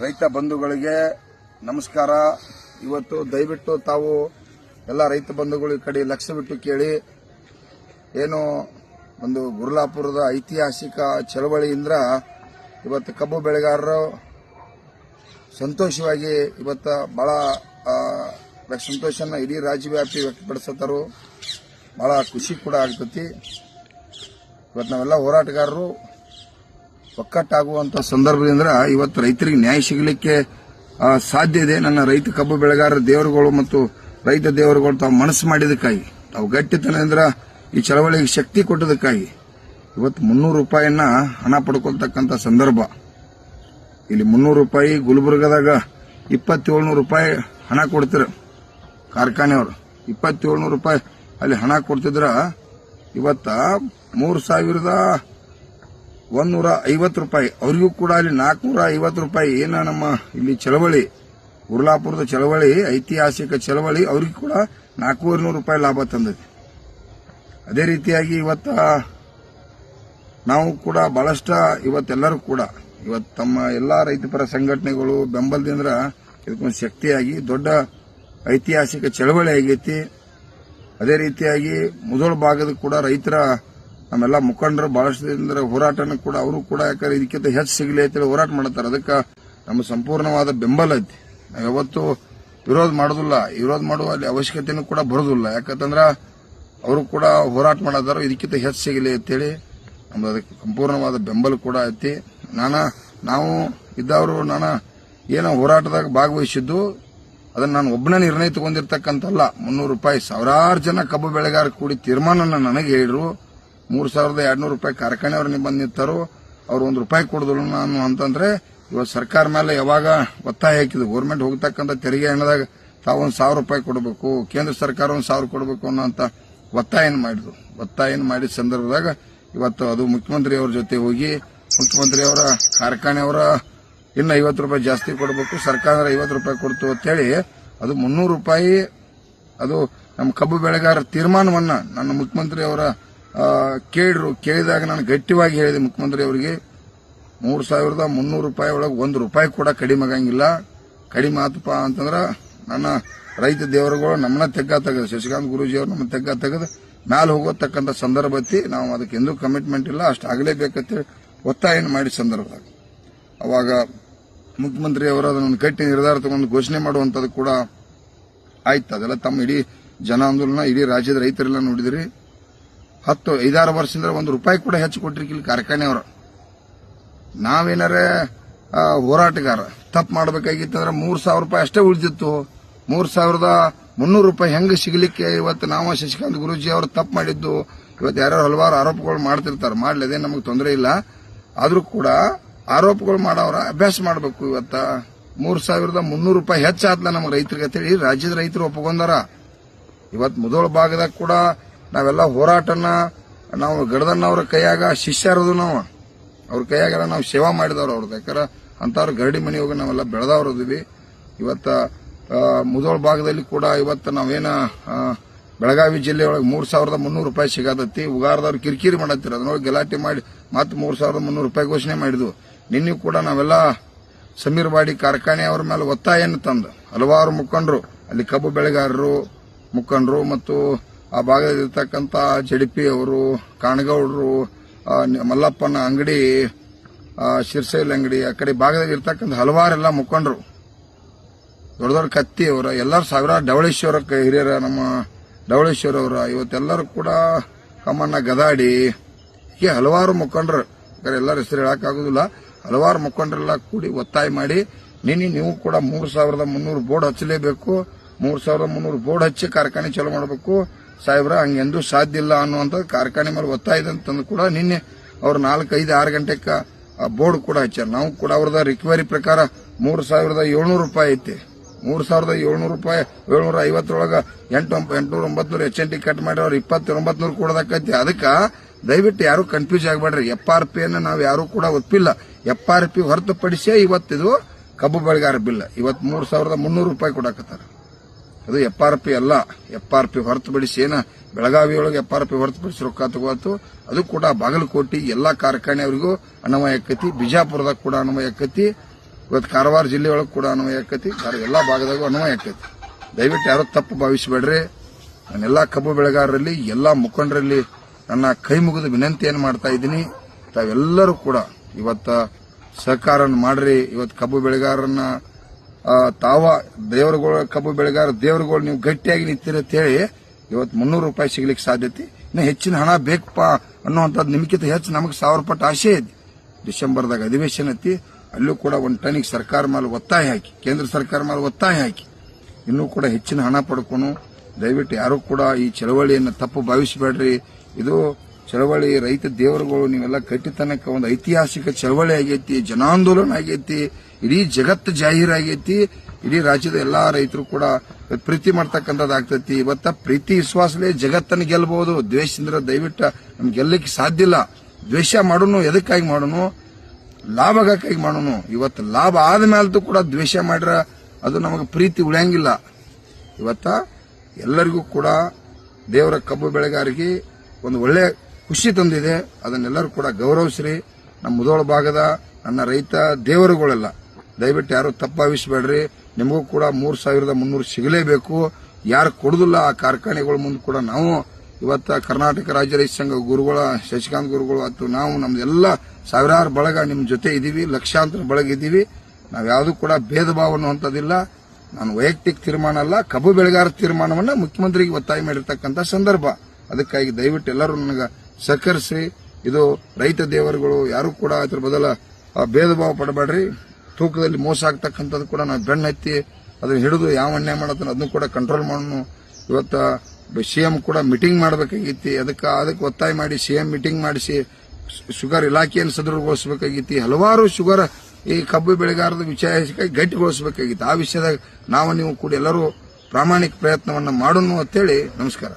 ರೈತ ಬಂಧುಗಳಿಗೆ ನಮಸ್ಕಾರ. ಇವತ್ತು ದಯವಿಟ್ಟು ತಾವು ಎಲ್ಲ ರೈತ ಬಂಧುಗಳ ಕಡೆ ಲಕ್ಷ್ಯ ಬಿಟ್ಟು ಕೇಳಿ ಏನು ಒಂದು ಗುರುಲಾಪುರದ ಐತಿಹಾಸಿಕ ಚಳವಳಿಯಿಂದ ಇವತ್ತು ಕಬ್ಬು ಬೆಳೆಗಾರರು ಸಂತೋಷವಾಗಿ ಇವತ್ತು ಆ, ಸಂತೋಷನ ಇಡೀ ರಾಜ್ಯವ್ಯಾಪಿ ವ್ಯಕ್ತಪಡಿಸತ್ತಾರು ಬಹಳ ಖುಷಿ ಕೂಡ ಆಗ್ತತಿ. ಇವತ್ತು ನಾವೆಲ್ಲ ಹೋರಾಟಗಾರರು ಒಕ್ಕಟ್ಟಾಗುವಂತ ಸಂದರ್ಭದಿಂದ ಇವತ್ತು ರೈತರಿಗೆ ನ್ಯಾಯ ಸಿಗಲಿಕ್ಕೆ ಸಾಧ್ಯ ಇದೆ. ನನ್ನ ರೈತ ಕಬ್ಬು ಬೆಳೆಗಾರರ, ದೇವರುಗಳು ಮತ್ತು ರೈತ ದೇವರುಗಳು ತಾವು ಮನಸ್ಸು ಮಾಡಿದಕ್ಕಾಗಿ ತಾವು ಗಟ್ಟಿತನದಿಂದ ಈ ಚಳವಳಿಗೆ ಶಕ್ತಿ ಕೊಟ್ಟದಕ್ಕಾಗಿ ಇವತ್ತು ಮುನ್ನೂರು ರೂಪಾಯಿಯನ್ನ ಹಣ ಪಡ್ಕೊಳ್ತಕ್ಕಂಥ ಸಂದರ್ಭ. ಇಲ್ಲಿ ಮುನ್ನೂರು ರೂಪಾಯಿ ಗುಲ್ಬರ್ಗದಾಗ ಇಪ್ಪತ್ತೇಳ್ನೂರು ರೂಪಾಯಿ ಹಣ ಕೊಡ್ತಿರ ಕಾರ್ಖಾನೆಯವರು. ಇಪ್ಪತ್ತೇಳ್ನೂರು ರೂಪಾಯಿ ಅಲ್ಲಿ ಹಣ ಕೊಡ್ತಿದ್ರ, ಇವತ್ತ ಮೂರು ಸಾವಿರದ ಒಂದೂರ ಐವತ್ತು ರೂಪಾಯಿ. ಅವರಿಗೂ ಕೂಡ ಅಲ್ಲಿ ನಾಲ್ಕನೂರ ಐವತ್ತು ರೂಪಾಯಿ ಏನ ನಮ್ಮ ಇಲ್ಲಿ ಚಳವಳಿ, ಉರ್ಲಾಪುರದ ಚಳವಳಿ, ಐತಿಹಾಸಿಕ ಚಳವಳಿ, ಅವ್ರಿಗೂ ಕೂಡ ನಾಲ್ಕೂವರೆ ನೂರು ರೂಪಾಯಿ ಲಾಭ ತಂದೈತಿ ಅದೇ ರೀತಿಯಾಗಿ ಇವತ್ತ ನಾವು ಕೂಡ ಬಹಳಷ್ಟ ಇವತ್ತೆಲ್ಲರೂ ಕೂಡ, ಇವತ್ತು ತಮ್ಮ ಎಲ್ಲಾ ರೈತಪರ ಸಂಘಟನೆಗಳು ಬೆಂಬಲದಿಂದ ಇದಕ್ಕೊಂದು ಶಕ್ತಿಯಾಗಿ, ದೊಡ್ಡ ಐತಿಹಾಸಿಕ ಚಳವಳಿ ಆಗೈತಿ. ಅದೇ ರೀತಿಯಾಗಿ ಮುದೋಳ ಭಾಗದ ಕೂಡ ರೈತರ ನಮ್ಮೆಲ್ಲ ಮುಖಂಡರು ಬಹಳಷ್ಟು ದಿನದ ಹೋರಾಟನ ಕೂಡ ಅವರು ಕೂಡ ಯಾಕಂದ್ರೆ ಇದಕ್ಕಿಂತ ಹೆಚ್ಚು ಸಿಗಲಿ ಅಂತೇಳಿ ಹೋರಾಟ ಮಾಡ್ತಾರೆ. ಅದಕ್ಕೆ ನಮ್ಮ ಸಂಪೂರ್ಣವಾದ ಬೆಂಬಲ ಐತಿ. ಯಾವತ್ತೂ ವಿರೋಧ ಮಾಡೋದಿಲ್ಲ. ವಿರೋಧ ಮಾಡುವ ಅಲ್ಲಿ ಅವಶ್ಯಕತೆನೂ ಕೂಡ ಬರೋದಿಲ್ಲ. ಯಾಕಂತಂದ್ರ ಅವರು ಕೂಡ ಹೋರಾಟ ಮಾಡದಾರ, ಇದಕ್ಕಿಂತ ಹೆಚ್ಚು ಸಿಗಲಿ ಅಂತೇಳಿ ನಮ್ದು ಅದಕ್ಕೆ ಸಂಪೂರ್ಣವಾದ ಬೆಂಬಲ ಕೂಡ ಐತಿ. ನಾನ, ನಾವು ಇದ್ದವರು ನಾನು ಏನೋ ಹೋರಾಟದಾಗ ಭಾಗವಹಿಸಿದ್ದು, ಅದನ್ನ ನಾನು ಒಬ್ಬನೇ ನಿರ್ಣಯ ತಗೊಂಡಿರ್ತಕ್ಕಂಥಲ್ಲ. ಮುನ್ನೂರು ರೂಪಾಯಿ. ಸಾವಿರಾರು ಜನ ಕಬ್ಬು ಬೆಳೆಗಾರ ಕೂಡಿ ತೀರ್ಮಾನನ ನನಗೆ ಹೇಳಿದ್ರು. ಮೂರ್ ಸಾವಿರದ ಎರಡ್ನೂರು ರೂಪಾಯಿ ಕಾರ್ಖಾನೆಯವ್ರು ಬಂದು ನಿಂತಾರು. ಅವ್ರು ಒಂದು ರೂಪಾಯಿ ಕೊಡಿದ್ರು ನಾನು ಅಂತಂದ್ರೆ ಇವತ್ತು ಸರ್ಕಾರ ಮೇಲೆ ಯಾವಾಗ ಒತ್ತಾಯ ಹಾಕಿದ್ರು. ಗೌರ್ಮೆಂಟ್ ಹೋಗ್ತಕ್ಕಂಥ ತೆರಿಗೆ ಹಣದಾಗ ತಾವೊಂದು ಸಾವಿರ ರೂಪಾಯಿ ಕೊಡಬೇಕು ಕೇಂದ್ರ ಸರ್ಕಾರ ಒಂದು ಸಾವಿರ ಕೊಡಬೇಕು ಅನ್ನೋಂತ ಒತ್ತಾಯನ ಮಾಡಿದ್ರು. ಒತ್ತಾಯನ ಮಾಡಿದ ಸಂದರ್ಭದಾಗ ಇವತ್ತು ಅದು ಮುಖ್ಯಮಂತ್ರಿ ಅವ್ರ ಜೊತೆ ಹೋಗಿ ಮುಖ್ಯಮಂತ್ರಿ ಅವರ ಕಾರ್ಖಾನೆಯವರ ಇನ್ನು ಐವತ್ತು ರೂಪಾಯಿ ಜಾಸ್ತಿ ಕೊಡಬೇಕು ಸರ್ಕಾರ ಐವತ್ತು ರೂಪಾಯಿ ಕೊಡ್ತು ಅಂತೇಳಿ ಅದು ಮುನ್ನೂರು ರೂಪಾಯಿ ಅದು ನಮ್ಮ ಕಬ್ಬು ಬೆಳೆಗಾರರ ತೀರ್ಮಾನವನ್ನು ನನ್ನ ಮುಖ್ಯಮಂತ್ರಿ ಅವರ ಆ, ಕೇಳಿದ್ರು ಕೇಳಿದಾಗ ನಾನು ಗಟ್ಟಿವಾಗಿ ಹೇಳಿದೆ ಮುಖ್ಯಮಂತ್ರಿ ಅವರಿಗೆ ಮೂರು ಸಾವಿರದ ಮುನ್ನೂರು ರೂಪಾಯಿ ಒಳಗೆ ಒಂದು ರೂಪಾಯಿ ಕೂಡ ಕಡಿಮೆ ಆಗಂಗಿಲ್ಲ. ಕಡಿಮೆ ಆತಪ್ಪ ಅಂತಂದ್ರೆ ನನ್ನ ರೈತ ದೇವರುಗಳು ನಮ್ಮನ್ನ ತೆಗ್ಗ ತೆಗೆದು ಶಶಿಕಾಂತ್ ಗುರೂಜಿ ಅವರು ನಮ್ಮ ತೆಗ್ಗ ತೆಗೆದು ಮ್ಯಾಲೆ ಹೋಗೋತಕ್ಕಂಥ ಸಂದರ್ಭ ಐತಿ. ನಾವು ಅದಕ್ಕೆ ಎಂದೂ ಕಮಿಟ್ಮೆಂಟ್ ಇಲ್ಲ, ಅಷ್ಟು ಆಗಲೇಬೇಕಂತೇಳಿ ಒತ್ತಾಯ ಮಾಡಿ ಸಂದರ್ಭದಾಗ. ಅವಾಗ ಮುಖ್ಯಮಂತ್ರಿ ಅವರು ಅದನ್ನು ಗಟ್ಟಿ ನಿರ್ಧಾರ ತಗೊಂಡು ಘೋಷಣೆ ಮಾಡುವಂತದ್ದು ಕೂಡ ಆಯ್ತು. ಅದೆಲ್ಲ ತಮ್ಮ ಇಡೀ ಜನ ಆಂದೋಲನ, ಇಡೀ ರಾಜ್ಯದ ರೈತರೆಲ್ಲ ನೋಡಿದಿರಿ. ಹತ್ತು, ಐದಾರು ವರ್ಷದಿಂದ ಒಂದು ರೂಪಾಯಿ ಕೂಡ ಹೆಚ್ಚು ಕೊಟ್ಟಿರ್ಕಿಲ್ಲ ಕಾರ್ಖಾನೆಯವರು ನಾವೇನಾರೆ ಹೋರಾಟಗಾರ, ತಪ್ಪು ಮಾಡಬೇಕಾಗಿತ್ತಂದ್ರೆ ಮೂರು ಸಾವಿರ ರೂಪಾಯಿ ಅಷ್ಟೇ ಉಳಿದಿತ್ತು. ಮೂರು ಸಾವಿರದ ಮುನ್ನೂರು ರೂಪಾಯಿ ಹೆಂಗೆ ಸಿಗಲಿಕ್ಕೆ? ಇವತ್ತು ನಾವು ಶಶಿಕಾಂತ್ ಗುರೂಜಿ ಅವರು ತಪ್ಪು ಮಾಡಿದ್ದು. ಇವತ್ತು ಯಾರ್ಯಾರು ಹಲವಾರು ಆರೋಪಗಳು ಮಾಡ್ತಿರ್ತಾರೆ. ಮಾಡ್ಲಿದೆ, ನಮಗೆ ತೊಂದರೆ ಇಲ್ಲ. ಆದರೂ ಕೂಡ ಆರೋಪಗಳು ಮಾಡೋರ ಅಭ್ಯಾಸ ಮಾಡಬೇಕು ಇವತ್ತ. ಮೂರ್ ಸಾವಿರದ ಮುನ್ನೂರು ರೂಪಾಯಿ ಹೆಚ್ಚಾದ್ಲ ನಮ್ಮ ರೈತರಿಗೆ ಅಂತೇಳಿ ರಾಜ್ಯದ ರೈತರು ಒಪ್ಪಿಕೊಂಡಾರ. ಇವತ್ತು ಮೊದಲ ಭಾಗದಾಗ ಕೂಡ ನಾವೆಲ್ಲ ಹೋರಾಟನ ನಾವು ಗಡದಣ್ಣವ್ರ ಕೈಯಾಗ ಶಿಷ್ಯರದು ನಾವು. ಅವ್ರ ಕೈಯಾಗೆಲ್ಲ ನಾವು ಸೇವಾ ಮಾಡಿದವ್ರು ಅವ್ರದ್ದು ಯಾಕಂದ್ರೆ ಅಂತವ್ರ ಗರಡಿ ಮನೆ ಹೋಗಿ ನಾವೆಲ್ಲ ಬೆಳೆದವ್ರು ಇದೀವಿ ಇವತ್ತ ಮುದೋಳ ಭಾಗದಲ್ಲಿ ಕೂಡ ಇವತ್ತು ನಾವೇನ ಬೆಳಗಾವಿ ಜಿಲ್ಲೆಯೊಳಗೆ ಮೂರ್ ಸಾವಿರದ ಮುನ್ನೂರು ರೂಪಾಯಿ ಸಿಗತೈತಿ. ಉಗಾರದವ್ರು ಕಿರಿಕಿರಿ ಮಾಡತ್ತಿರ ಅದನ್ನೊಳಗೆ ಗಲಾಟೆ ಮಾಡಿ ಮತ್ತೆ ಮೂರ್ ಸಾವಿರದ ಮುನ್ನೂರು ರೂಪಾಯಿ ಘೋಷಣೆ ಮಾಡಿದ್ವು. ನಿನ್ನೆ ಕೂಡ ನಾವೆಲ್ಲ ಸಮೀರ್ ಬಾಡಿ ಕಾರ್ಖಾನೆಯವರ ಮೇಲೆ ಒತ್ತಾಯನ್ನು ತಂದು, ಹಲವಾರು ಮುಖಂಡರು, ಅಲ್ಲಿ ಕಬ್ಬು ಬೆಳೆಗಾರರು, ಮುಖಂಡರು ಮತ್ತು ಆ ಭಾಗದಲ್ಲಿರ್ತಕ್ಕಂಥ ಜಡಿಪಿ ಅವರು, ಕಾಣಗೌಡರು ಮಲ್ಲಪ್ಪನ ಅಂಗಡಿ ಶಿರ್ಸೈಲ್ ಅಂಗಡಿ, ಆ ಕಡೆ ಭಾಗದಲ್ಲಿ ಇರ್ತಕ್ಕಂಥ ಹಲವಾರೆಲ್ಲ ಮುಖಂಡರು. ದೊಡ್ಡ ದೊಡ್ಡ ಕತ್ತಿ ಅವರ, ಎಲ್ಲರೂ ಸಾವಿರಾರು ಡವಳೇಶ್ವರ ಹಿರಿಯರ, ನಮ್ಮ ಡವಳೇಶ್ವರ ಅವರ, ಇವತ್ತೆಲ್ಲರೂ ಕೂಡ ಕಮ್ಮಣ್ಣ ಗದಾಡಿ, ಹೀಗೆ ಹಲವಾರು ಮುಖಂಡರು. ಎಲ್ಲರ ಹೆಸರು ಹೇಳಕ್ಕಾಗೋದಿಲ್ಲ ಹಲವಾರು ಮುಖಂಡರೆಲ್ಲ ಕೂಡಿ ಒತ್ತಾಯ ಮಾಡಿ, ನಿನ್ನೆ ನೀವು ಕೂಡ ಮೂರು ಸಾವಿರದ ಮುನ್ನೂರು ಬೋರ್ಡ್ ಹಚ್ಚಲೇಬೇಕು, ಮೂರು ಸಾವಿರದ ಮುನ್ನೂರು ಬೋರ್ಡ್ ಹಚ್ಚಿ ಕಾರ್ಖಾನೆ ಚಾಲೂ ಮಾಡಬೇಕು. ಸಾಹೇಬ್ರ ಹಂಗೆಂದೂ ಸಾಧ್ಯ ಇಲ್ಲ ಅನ್ನುವಂಥ ಕಾರ್ಖಾನೆ ಮೇಲೆ ಒತ್ತಾಯ ಇದೆ ಅಂತಂದು ಕೂಡ ನಿನ್ನೆ ಅವ್ರು ನಾಲ್ಕು, ಐದು, ಆರು ಗಂಟೆಗೆ ಬೋರ್ಡ್ ಕೂಡ ಹಚ್ಚಾರ. ನಾವು ಕೂಡ ಅವ್ರದ ರಿಕ್ವೈರಿ ಪ್ರಕಾರ ಮೂರು ಸಾವಿರದ ಏಳ್ನೂರು ರೂಪಾಯಿ ಐತಿ. ಮೂರು ಸಾವಿರದ ಏಳ್ನೂರು ರೂಪಾಯಿ, ಏಳ್ನೂರ ಐವತ್ತರೊಳಗ ಎಂಟು, ಎಂಟುನೂರ ಒಂಬತ್ನೂರ ಎಚ್ ಎನ್ ಟಿ ಕಟ್ ಮಾಡಿ ಅವ್ರು ಇಪ್ಪತ್ತು ಒಂಬತ್ನೂರು ಕೊಡೋದಕ್ಕೈತಿ. ಅದಕ್ಕೆ ದಯವಿಟ್ಟು ಯಾರು ಕನ್ಫ್ಯೂಸ್ ಆಗಬೇಡ್ರಿ. ಎಫ್ ಆರ್ ಪಿ ಅನ್ನು ನಾವು ಯಾರು ಕೂಡ ಒಪ್ಪಿಲ್ಲ. ಎಫ್ ಆರ್ ಪಿ ಹೊರತುಪಡಿಸೇ ಇವತ್ತಿದು ಕಬ್ಬು ಬೆಳೆಗಾರ ಬಿಲ್. ಇವತ್ತು ಮೂರು ಸಾವಿರದ ಮುನ್ನೂರು ರೂಪಾಯಿ ಕೊಡಕತ್ತಾರ. ಅದು ಎಫ್ ಆರ್ ಪಿ ಅಲ್ಲ. ಎಫ್ ಆರ್ ಪಿ ಹೊರತುಪಡಿಸಿ ಏನ, ಬೆಳಗಾವಿಯೊಳಗೆ ಎಫ್ ಆರ್ ಪಿ ಹೊರತುಪಡಿಸಿ ರೊಕ್ಕ ತಗೋತು. ಅದು ಕೂಡ ಬಾಗಲಕೋಟೆ ಎಲ್ಲಾ ಕಾರ್ಖಾನೆಯವರಿಗೂ ಅನ್ವಯ ಆಕತಿ. ಬಿಜಾಪುರದಾಗ ಕೂಡ ಅನ್ವಯ ಆಕತಿ. ಇವತ್ತು ಕಾರವಾರ ಜಿಲ್ಲೆಯೊಳಗೆ ಕೂಡ ಅನ್ವಯ ಆಕತಿ. ಎಲ್ಲ ಭಾಗದಾಗೂ ಅನ್ವಯ ಆಕತಿ. ದಯವಿಟ್ಟು ಯಾರೋ ತಪ್ಪು ಭಾವಿಸಬೇಡ್ರಿ. ನಾನೆಲ್ಲ ಕಬ್ಬು ಬೆಳೆಗಾರರಲ್ಲಿ, ಎಲ್ಲಾ ಮುಖಂಡರಲ್ಲಿ ನನ್ನ ಕೈ ಮುಗಿದು ವಿನಂತಿಯನ್ನು ಮಾಡ್ತಾ ಇದ್ದೀನಿ. ತಾವೆಲ್ಲರೂ ಕೂಡ ಇವತ್ತ ಸಹಕಾರ ಮಾಡ್ರಿ. ಇವತ್ತು ಕಬ್ಬು ಬೆಳೆಗಾರರನ್ನ ತಾವ ದೇವರುಗಳ ಕಬ್ಬು ಬೆಳೆಗಾರ, ದೇವರುಗಳು ನೀವು ಗಟ್ಟಿಯಾಗಿ ನಿಂತಿರತ್ತೇಳಿ ಅಂತ ಹೇಳಿ ಇವತ್ತು ಮುನ್ನೂರು ರೂಪಾಯಿ ಸಿಗ್ಲಿಕ್ಕೆ ಸಾಧ್ಯತೆ. ಇನ್ನು ಹೆಚ್ಚಿನ ಹಣ ಬೇಕಪ್ಪ ಅನ್ನುವಂಥದ್ದು ನಿಮ್ಗಿಂತ ಹೆಚ್ಚು ನಮಗೆ ಸಾವಿರ ಪಟ್ಟು ಆಸೆ ಇದೆ. ಡಿಸೆಂಬರ್ದಾಗ ಅಧಿವೇಶನ ಐತಿ ಅಲ್ಲೂ ಕೂಡ ಒಂದು ಟನಿಗೆ ಸರ್ಕಾರ ಮೇಲೆ ಒತ್ತಾಯ ಹಾಕಿ, ಕೇಂದ್ರ ಸರ್ಕಾರ ಮೇಲೆ ಒತ್ತಾಯ ಹಾಕಿ. ಇನ್ನೂ ಕೂಡ ಹೆಚ್ಚಿನ ಹಣ ಪಡ್ಕೊಂಡು ದಯವಿಟ್ಟು ಯಾರೂ ಕೂಡ ಈ ಚಳವಳಿಯನ್ನು ತಪ್ಪು ಭಾವಿಸಬೇಡ್ರಿ. ಇದು ಚಳವಳಿ ರೈತ ದೇವರುಗಳು ನೀವೆಲ್ಲ ಕಟ್ಟಿತನಕ ಒಂದು ಐತಿಹಾಸಿಕ ಚಳವಳಿ ಆಗೈತಿ, ಜನಾಂದೋಲನ ಆಗೈತಿ. ಇಡೀ ಜಗತ್ತು ಜಾಹೀರಾಗೈತಿ, ಇಡೀ ರಾಜ್ಯದ ಎಲ್ಲಾ ರೈತರು ಕೂಡ ಪ್ರೀತಿ ಮಾಡ್ತಕ್ಕಂಥದ್ದು ಆಗ್ತೈತಿ. ಇವತ್ತ ಪ್ರೀತಿ, ವಿಶ್ವಾಸಲೇ ಜಗತ್ತನ್ನು ಗೆಲ್ಲಬಹುದು ದ್ವೇಷದಿಂದ ದಯವಿಟ್ಟು ನಮ್ಗೆ ಗೆಲ್ಲಕ್ಕೆ ಸಾಧ್ಯ ಇಲ್ಲ. ದ್ವೇಷ ಮಾಡೋನು ಎದಕ್ಕಾಗಿ ಮಾಡೋನು? ಲಾಭಕ್ಕಾಗಿ ಮಾಡೋನು? ಇವತ್ತು ಲಾಭ ಆದ ಕೂಡ ದ್ವೇಷ ಮಾಡ್ರ ಅದು ನಮಗೆ ಪ್ರೀತಿ ಉಳಿಯಂಗಿಲ್ಲ. ಇವತ್ತ ಎಲ್ಲರಿಗೂ ಕೂಡ ದೇವರ ಕಬ್ಬು ಬೆಳೆಗಾರಿಗೆ ಒಂದು ಒಳ್ಳೆ ಖುಷಿ ತಂದಿದೆ. ಅದನ್ನೆಲ್ಲರೂ ಕೂಡ ಗೌರವಿಸ್ರಿ. ನಮ್ಮ ಮುದೋಳ ಭಾಗದ ನನ್ನ ರೈತ ದೇವರುಗಳೆಲ್ಲ. ದಯವಿಟ್ಟು ಯಾರು ತಪ್ಪಾವಿಸಬೇಡ್ರಿ ನಿಮಗೂ ಕೂಡ ಮೂರ್ ಸಾವಿರದ ಮುನ್ನೂರು ಸಿಗಲೇಬೇಕು. ಯಾರು ಕೊಡುದಿಲ್ಲ ಆ ಕಾರ್ಖಾನೆಗಳ ಮುಂದೆ ಕೂಡ ನಾವು ಇವತ್ತ ಕರ್ನಾಟಕ ರಾಜ್ಯ ರೈತ ಸಂಘ ಗುರುಗಳ, ಶಶಿಕಾಂತ್ ಗುರುಗಳು ಮತ್ತು ನಾವು ನಮ್ದೆಲ್ಲ ಸಾವಿರಾರು ಬಳಗ ನಿಮ್ಮ ಜೊತೆ ಇದೀವಿ, ಲಕ್ಷಾಂತರ ಬಳಗ ಇದ್ದೀವಿ ನಾವು ಯಾವ್ದು ಕೂಡ ಭೇದ ಭಾವ ಅನ್ನುವಂಥದ್ದಿಲ್ಲ. ನಾನು ವೈಯಕ್ತಿಕ ತೀರ್ಮಾನ ಅಲ್ಲ, ಕಬ್ಬು ಬೆಳೆಗಾರ ತೀರ್ಮಾನವನ್ನು ಮುಖ್ಯಮಂತ್ರಿಗೆ ಒತ್ತಾಯ ಮಾಡಿರ್ತಕ್ಕಂಥ ಸಂದರ್ಭ. ಅದಕ್ಕಾಗಿ ದಯವಿಟ್ಟು ಎಲ್ಲರೂ ನನಗೆ ಸಹಕರಿಸಿ ಇದು ರೈತ ದೇವರುಗಳು, ಯಾರು ಕೂಡ ಅದ್ರ ಬದಲ ಭೇದ ಭಾವ ಪಡಬೇಡ್ರಿ. ತೂಕದಲ್ಲಿ ಮೋಸ ಆಗ್ತಕ್ಕಂಥದ್ದು ಕೂಡ ನಾವು ಬೆನ್ನತ್ತಿ ಅದನ್ನ ಹಿಡಿದು ಯಾವ ಅನ್ಯಾಯ ಮಾಡತ್ತನ ಅದನ್ನು ಕೂಡ ಕಂಟ್ರೋಲ್ ಮಾಡೋಣ. ಇವತ್ತ ಸಿಎಂ ಕೂಡ ಮೀಟಿಂಗ್ ಮಾಡಬೇಕಾಗಿತ್ತು. ಅದಕ್ಕೆ ಅದಕ್ಕೆ ಒತ್ತಾಯ ಮಾಡಿ ಸಿ ಎಂ ಮೀಟಿಂಗ್ ಮಾಡಿಸಿ ಶುಗರ್ ಇಲಾಖೆಯನ್ನು ಸದೃಢಗೊಳಿಸಬೇಕಾಗಿತ್ತು. ಹಲವಾರು ಶುಗರ್ ಈ ಕಬ್ಬು ಬೆಳೆಗಾರರ ವಿಷಯಕ್ಕಾಗಿ ಗಟ್ಟಿಗೊಳಿಸಬೇಕಾಗಿತ್ತು. ಆ ವಿಷಯದಾಗ ನಾವು ನೀವು ಕೂಡ ಎಲ್ಲರೂ ಪ್ರಾಮಾಣಿಕ ಪ್ರಯತ್ನವನ್ನು ಮಾಡೋಣ ಅಂತೇಳಿ ನಮಸ್ಕಾರ.